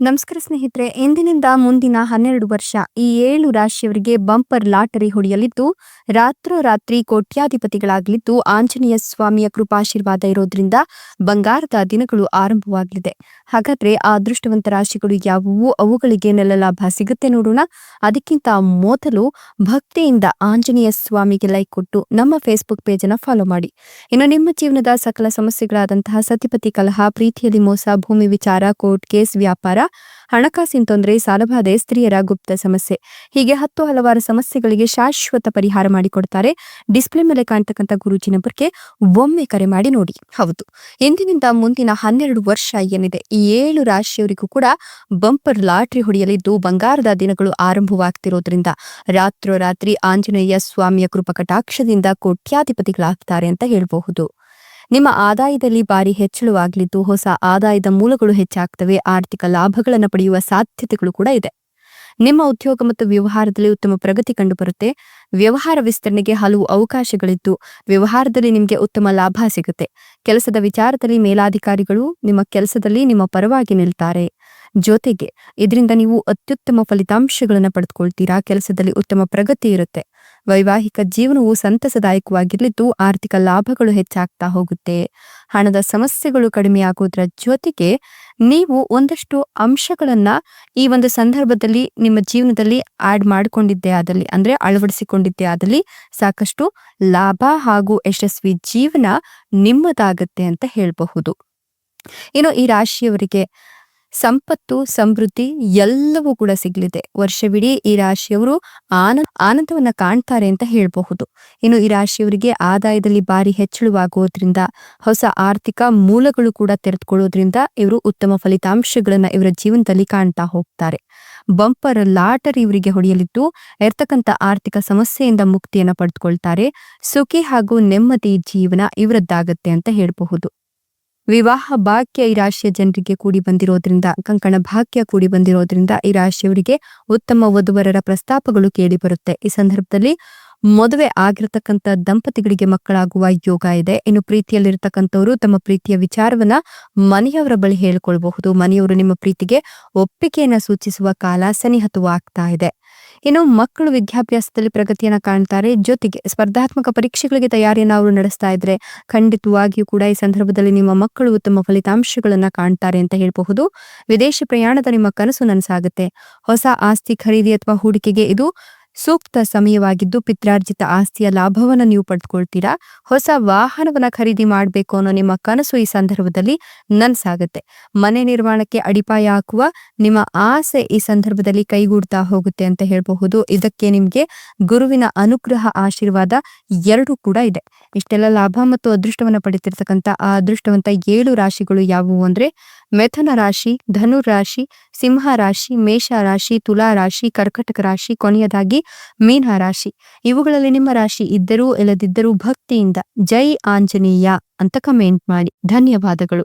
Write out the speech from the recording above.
ನಮಸ್ಕಾರ ಸ್ನೇಹಿತರೆ, ಇಂದಿನಿಂದ ಮುಂದಿನ ಹನ್ನೆರಡು ವರ್ಷ ಈ ಏಳು ರಾಶಿಯವರಿಗೆ ಬಂಪರ್ ಲಾಟರಿ ಹೊಡೆಯಲಿದ್ದು, ರಾತ್ರೋರಾತ್ರಿ ಕೋಟ್ಯಾಧಿಪತಿಗಳಾಗಲಿದ್ದು, ಆಂಜನೇಯ ಸ್ವಾಮಿಯ ಕೃಪಾಶೀರ್ವಾದ ಇರೋದ್ರಿಂದ ಬಂಗಾರದ ದಿನಗಳು ಆರಂಭವಾಗಲಿದೆ. ಹಾಗಾದ್ರೆ ಆ ಅದೃಷ್ಟವಂತ ರಾಶಿಗಳು ಯಾವುವು? ಅವುಗಳಿಗೆ ನೆಲ ಲಾಭ ಸಿಗುತ್ತೆ ನೋಡೋಣ. ಅದಕ್ಕಿಂತ ಮೊದಲು ಭಕ್ತಿಯಿಂದ ಆಂಜನೇಯ ಸ್ವಾಮಿಗೆ ಲೈಕ್ ಕೊಟ್ಟು ನಮ್ಮ ಫೇಸ್ಬುಕ್ ಪೇಜ್ ಅನ್ನ ಫಾಲೋ ಮಾಡಿ. ಇನ್ನು ನಿಮ್ಮ ಜೀವನದ ಸಕಲ ಸಮಸ್ಯೆಗಳಾದಂತಹ ಸತಿಪತಿ ಕಲಹ, ಪ್ರೀತಿಯಲ್ಲಿ ಮೋಸ, ಭೂಮಿ ವಿಚಾರ ಕೋರ್ಟ್ ಕೇಸ್ ವ್ಯಾಪಾರ ಹಣಕಾಸಿನ ತೊಂದರೆ ಸಾಲಬಾಧೆ ಸ್ತ್ರೀಯರ ಗುಪ್ತ ಸಮಸ್ಯೆ. ಹೀಗೆ ಹತ್ತು ಹಲವಾರು ಸಮಸ್ಯೆಗಳಿಗೆ ಶಾಶ್ವತ ಪರಿಹಾರ ಮಾಡಿಕೊಡ್ತಾರೆ. ಡಿಸ್ಪ್ಲೇ ಮೇಲೆ ಕಾಣ್ತಕ್ಕಂಥ ಗುರೂಜಿ ನಂಬರ್ಗೆ ಒಮ್ಮೆ ಕರೆ ಮಾಡಿ ನೋಡಿ. ಹೌದು. ಇಂದಿನಿಂದ ಮುಂದಿನ ಹನ್ನೆರಡು ವರ್ಷ ಏನಿದೆ, ಈ ಏಳು ರಾಶಿಯವರಿಗೂ ಕೂಡ ಬಂಪರ್ ಲಾಟ್ರಿ ಹೊಡೆಯಲಿದ್ದು ಬಂಗಾರದ ದಿನಗಳು ಆರಂಭವಾಗ್ತಿರೋದ್ರಿಂದ ರಾತ್ರೋರಾತ್ರಿ ಆಂಜನೇಯ ಸ್ವಾಮಿಯ ಕೃಪಕಟಾಕ್ಷದಿಂದ ಕೋಟ್ಯಾಧಿಪತಿಗಳಾಗ್ತಾರೆ ಅಂತ ಹೇಳಬಹುದು. ನಿಮ್ಮ ಆದಾಯದಲ್ಲಿ ಭಾರಿ ಹೆಚ್ಚಳವಾಗಲಿದ್ದು ಹೊಸ ಆದಾಯದ ಮೂಲಗಳು ಹೆಚ್ಚಾಗ್ತವೆ. ಆರ್ಥಿಕ ಲಾಭಗಳನ್ನು ಪಡೆಯುವ ಸಾಧ್ಯತೆಗಳು ಕೂಡ ಇದೆ. ನಿಮ್ಮ ಉದ್ಯೋಗ ಮತ್ತು ವ್ಯವಹಾರದಲ್ಲಿ ಉತ್ತಮ ಪ್ರಗತಿ ಕಂಡುಬರುತ್ತೆ. ವ್ಯವಹಾರ ವಿಸ್ತರಣೆಗೆ ಹಲವು ಅವಕಾಶಗಳಿದ್ದು, ವ್ಯವಹಾರದಲ್ಲಿ ನಿಮಗೆ ಉತ್ತಮ ಲಾಭ ಸಿಗುತ್ತೆ. ಕೆಲಸದ ವಿಚಾರದಲ್ಲಿ ಮೇಲಾಧಿಕಾರಿಗಳು ನಿಮ್ಮ ಕೆಲಸದಲ್ಲಿ ನಿಮ್ಮ ಪರವಾಗಿ ನಿಲ್ತಾರೆ. ಜೊತೆಗೆ, ಇದರಿಂದ ನೀವು ಅತ್ಯುತ್ತಮ ಫಲಿತಾಂಶಗಳನ್ನು ಪಡೆದುಕೊಳ್ತೀರಾ? ಕೆಲಸದಲ್ಲಿ ಉತ್ತಮ ಪ್ರಗತಿ ಇರುತ್ತೆ. ವೈವಾಹಿಕ ಜೀವನವು ಸಂತಸದಾಯಕವಾಗಿರಲಿದ್ದು ಆರ್ಥಿಕ ಲಾಭಗಳು ಹೆಚ್ಚಾಗ್ತಾ ಹೋಗುತ್ತೆ. ಹಣದ ಸಮಸ್ಯೆಗಳು ಕಡಿಮೆಯಾಗುವುದರ ಜೊತೆಗೆ ನೀವು ಒಂದಷ್ಟು ಅಂಶಗಳನ್ನ ಈ ಒಂದು ಸಂದರ್ಭದಲ್ಲಿ ನಿಮ್ಮ ಜೀವನದಲ್ಲಿ ಆಡ್ ಮಾಡಿಕೊಂಡಿದ್ದೇ ಆದಲ್ಲಿ, ಅಂದ್ರೆ ಅಳವಡಿಸಿಕೊಂಡಿದ್ದೇ ಆದಲ್ಲಿ ಸಾಕಷ್ಟು ಲಾಭ ಹಾಗೂ ಯಶಸ್ವಿ ಜೀವನ ನಿಮ್ಮದಾಗತ್ತೆ ಅಂತ ಹೇಳಬಹುದು. ಇನ್ನು ಈ ರಾಶಿಯವರಿಗೆ ಸಂಪತ್ತು, ಸಮೃದ್ಧಿ ಎಲ್ಲವೂ ಕೂಡ ಸಿಗಲಿದೆ. ವರ್ಷವಿಡೀ ಈ ರಾಶಿಯವರು ಆನಂದ ಆನಂದವನ್ನ ಕಾಣ್ತಾರೆ ಅಂತ ಹೇಳಬಹುದು. ಇನ್ನು ಈ ರಾಶಿಯವರಿಗೆ ಆದಾಯದಲ್ಲಿ ಭಾರಿ ಹೆಚ್ಚಳವಾಗುವುದರಿಂದ, ಹೊಸ ಆರ್ಥಿಕ ಮೂಲಗಳು ಕೂಡ ತೆರೆದುಕೊಳ್ಳೋದ್ರಿಂದ ಇವರು ಉತ್ತಮ ಫಲಿತಾಂಶಗಳನ್ನ ಇವರ ಜೀವನದಲ್ಲಿ ಕಾಣ್ತಾ ಹೋಗ್ತಾರೆ. ಬಂಪರ್ ಲಾಟರಿ ಇವರಿಗೆ ಹೊಡೆಯಲಿದ್ದು ಇರ್ತಕ್ಕಂಥ ಆರ್ಥಿಕ ಸಮಸ್ಯೆಯಿಂದ ಮುಕ್ತಿಯನ್ನ ಪಡೆದುಕೊಳ್ತಾರೆ. ಸುಖಿ ಹಾಗೂ ನೆಮ್ಮದಿ ಜೀವನ ಇವರದ್ದಾಗತ್ತೆ ಅಂತ ಹೇಳಬಹುದು. ವಿವಾಹ ಭಾಗ್ಯ ಈ ರಾಶಿಯ ಜನರಿಗೆ ಕೂಡಿ ಬಂದಿರೋದ್ರಿಂದ, ಕಂಕಣ ಭಾಗ್ಯ ಕೂಡಿ ಬಂದಿರೋದ್ರಿಂದ ಈ ರಾಶಿಯವರಿಗೆ ಉತ್ತಮ ವಧುವರರ ಪ್ರಸ್ತಾಪಗಳು ಕೇಳಿ ಬರುತ್ತೆ. ಈ ಸಂದರ್ಭದಲ್ಲಿ ಮದುವೆ ಆಗಿರತಕ್ಕಂತ ದಂಪತಿಗಳಿಗೆ ಮಕ್ಕಳಾಗುವ ಯೋಗ ಇದೆ. ಇನ್ನು ಪ್ರೀತಿಯಲ್ಲಿರ್ತಕ್ಕಂಥವ್ರು ತಮ್ಮ ಪ್ರೀತಿಯ ವಿಚಾರವನ್ನ ಮನೆಯವರ ಬಳಿ ಹೇಳ್ಕೊಳ್ಬಹುದು. ಮನೆಯವರು ನಿಮ್ಮ ಪ್ರೀತಿಗೆ ಒಪ್ಪಿಗೆಯನ್ನ ಸೂಚಿಸುವ ಕಾಲ ಸನಿಹತವಾಗ್ತಾ ಇದೆ. ಇನ್ನು ಮಕ್ಕಳು ವಿದ್ಯಾಭ್ಯಾಸದಲ್ಲಿ ಪ್ರಗತಿಯನ್ನ ಕಾಣ್ತಾರೆ. ಜೊತೆಗೆ ಸ್ಪರ್ಧಾತ್ಮಕ ಪರೀಕ್ಷೆಗಳಿಗೆ ತಯಾರಿಯನ್ನು ಅವರು ನಡೆಸ್ತಾ ಇದ್ರೆ ಖಂಡಿತವಾಗಿಯೂ ಕೂಡ ಈ ಸಂದರ್ಭದಲ್ಲಿ ನಿಮ್ಮ ಮಕ್ಕಳು ಉತ್ತಮ ಫಲಿತಾಂಶಗಳನ್ನ ಕಾಣ್ತಾರೆ ಅಂತ ಹೇಳಬಹುದು. ವಿದೇಶಿ ಪ್ರಯಾಣದ ನಿಮ್ಮ ಕನಸು ನನಸಾಗುತ್ತೆ. ಹೊಸ ಆಸ್ತಿ ಖರೀದಿ ಅಥವಾ ಹೂಡಿಕೆಗೆ ಇದು ಸೂಕ್ತ ಸಮಯವಾಗಿದ್ದು ಪಿತ್ರಾರ್ಜಿತ ಆಸ್ತಿಯ ಲಾಭವನ್ನು ನೀವು ಪಡೆದುಕೊಳ್ತೀರಾ ಹೊಸ ವಾಹನವನ್ನ ಖರೀದಿ ಮಾಡಬೇಕು ಅನ್ನೋ ನಿಮ್ಮ ಕನಸು ಈ ಸಂದರ್ಭದಲ್ಲಿ ನನ್ಸಾಗುತ್ತೆ. ಮನೆ ನಿರ್ಮಾಣಕ್ಕೆ ಅಡಿಪಾಯ ಹಾಕುವ ನಿಮ್ಮ ಆಸೆ ಈ ಸಂದರ್ಭದಲ್ಲಿ ಕೈಗೂಡ್ತಾ ಹೋಗುತ್ತೆ ಅಂತ ಹೇಳಬಹುದು. ಇದಕ್ಕೆ ನಿಮಗೆ ಗುರುವಿನ ಅನುಗ್ರಹ ಆಶೀರ್ವಾದ ಎರಡೂ ಕೂಡ ಇದೆ. ಇಷ್ಟೆಲ್ಲ ಲಾಭ ಮತ್ತು ಅದೃಷ್ಟವನ್ನ ಪಡೆತಿರ್ತಕ್ಕಂಥ ಆ ಅದೃಷ್ಟವಂತ ಏಳು ರಾಶಿಗಳು ಯಾವುವು ಅಂದ್ರೆ ಮೆಥುನ ರಾಶಿ, ಧನು ರಾಶಿ, ಸಿಂಹ ರಾಶಿ, ಮೇಷ ರಾಶಿ, ತುಲಾ ರಾಶಿ, ಕರ್ಕಟಕ ರಾಶಿ, ಕೊನೆಯದಾಗಿ ಮೀನ ರಾಶಿ. ಇವುಗಳಲ್ಲಿ ನಿಮ್ಮ ರಾಶಿ ಇದ್ದರೂ ಇಲ್ಲದಿದ್ದರೂ ಭಕ್ತಿಯಿಂದ ಜೈ ಆಂಜನೇಯ ಅಂತ ಕಮೆಂಟ್ ಮಾಡಿ. ಧನ್ಯವಾದಗಳು.